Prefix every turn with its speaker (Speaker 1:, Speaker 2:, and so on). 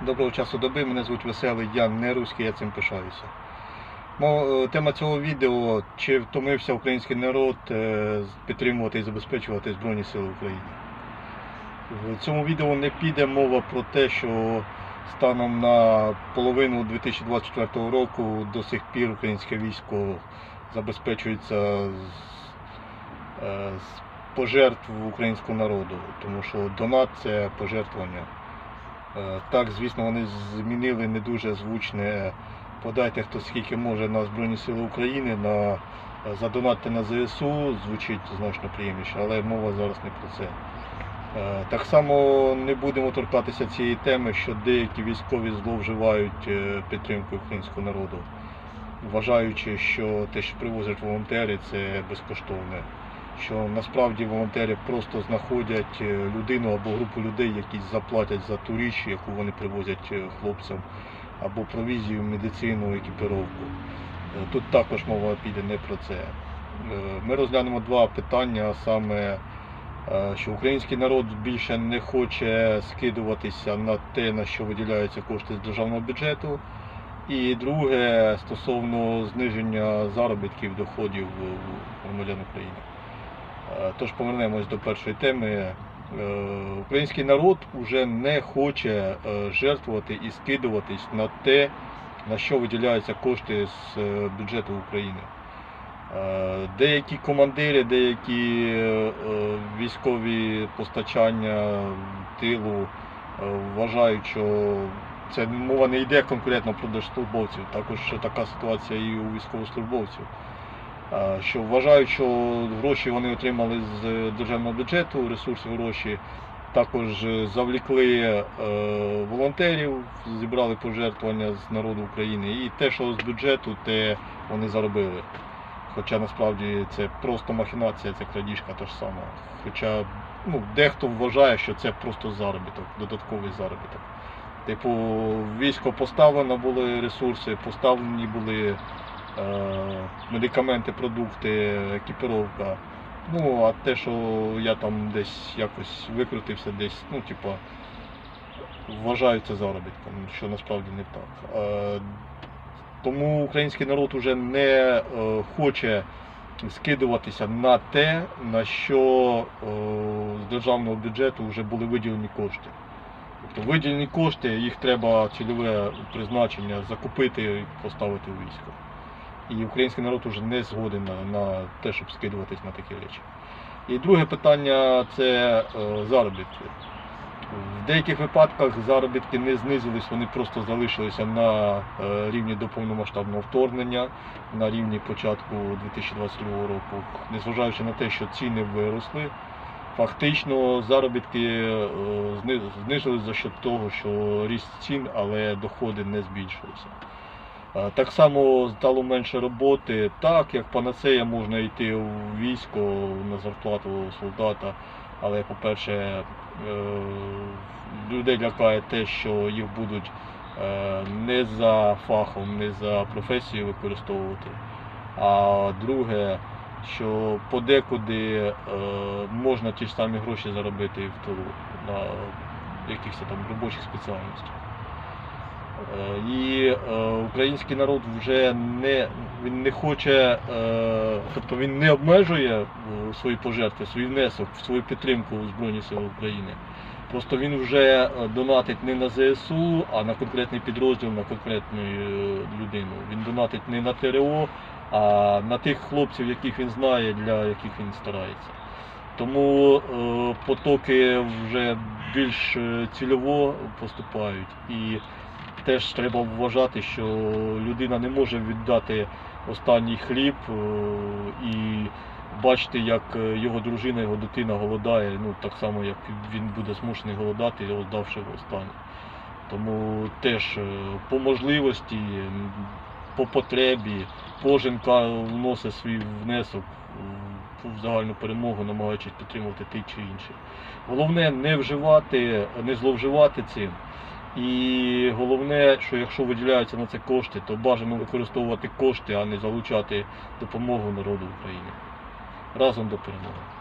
Speaker 1: Доброго часу доби, мене звуть Веселий, я не руський, я цим пишаюся. Е, Тема цього відео чи втомився український народ е, підтримувати і забезпечувати Збройні Сили України. В цьому відео не піде мова про те, що станом на половину 2024 року до сих пір українське військо забезпечується е, з пожертв українського народу, тому що донат це пожертвування. Е, Так, звісно, вони змінили не дуже звучне. Подайте хто скільки може на Збройні Сили України, на задонатити на ЗСУ звучить значно приємніше, але мова зараз не про це. Е, Так само не будемо торкатися цієї теми, що деякі військові зловживають е, підтримкою українського народу, вважаючи, що те, що привозять волонтери, це безкоштовне. Що насправді волонтери просто знаходять е, людину або групу людей, які заплатять за ту річ, яку вони привозять е, хлопцям, або провізію, медицину, екіпіровку. Е, Тут також мова піде не про це. Ми розглянемо два питання, саме, що український народ більше не хоче скидуватися на те, на що виділяються кошти з державного бюджету. І друге, стосовно зниження заробітків доходів громадян України. Е, Тож повернемось до першої теми. Е, Український народ вже не хоче е, жертвувати і скидуватись на те, на що виділяються кошти з бюджету України. Деякі командири, деякі військові постачання тилу вважають, що це мова не йде конкретно про держслужбовців, також така ситуація і у військовослужбовців. Е, Що вважають, що гроші вони отримали з державного бюджету, ресурси гроші. Також е, завлікли е, волонтерів, зібрали пожертвування з народу України. І те, що з бюджету, те вони заробили. Хоча насправді це просто махінація, це крадіжка та ж сама. Хоча ну, дехто вважає, що це просто заробіток, додатковий заробіток. Типу, військо поставлено були ресурси, поставлені були е, медикаменти, продукти, екіпіровка. Ну, а те, що я там десь якось викрутився, десь, ну, типа, вважаю це заробітком, що насправді не так. Е, тому український народ вже не е, хоче скидуватися на те, на що е, з державного бюджету вже були виділені кошти. Тобто виділені кошти, їх треба цільове призначення закупити і поставити у військо. І український народ вже не згоден на, на те, щоб скидуватись на такі речі. І друге питання це е, заробітки. В деяких випадках заробітки не знизились, вони просто залишилися на е, рівні до повномасштабного вторгнення, на рівні початку 2022 року, незважаючи на те, що ціни виросли. Фактично заробітки е, знизились за счет того, що ріст цін, але доходи не збільшилися. Е, Так само стало менше роботи. Так, як панацея можна йти у військо на зарплату солдата, але, по-перше, е, людей лякає те, що їх будуть е, не за фахом, не за професією використовувати. А друге, що подекуди можна ті ж самі гроші заробити в тилу на якихось там робочих спеціальностях. Е, І е, український народ вже не, він не хоче, е, тобто він не обмежує свої пожертви, свій внесок, свою підтримку у Збройні Сили України. Просто він вже донатить не на ЗСУ, а на конкретний підрозділ, на конкретну людину. Він донатить не на ТРО, а на тих хлопців, яких він знає, для яких він старається. Тому потоки вже більш цільово поступають. І теж треба вважати, що людина не може віддати останній хліб е, і бачити, як е, його дружина, його дитина голодає, ну так само, як він буде змушений голодати, здавши останнє. Тому теж е, по можливості, по потребі, кожен вносить свій внесок в- загальну перемогу, намагаючись підтримувати той чи інший. Головне не вживати, не зловживати цим. І головне, що якщо виділяються на це кошти, то бажано використовувати кошти, а не залучати допомогу народу України. Разом до перемоги.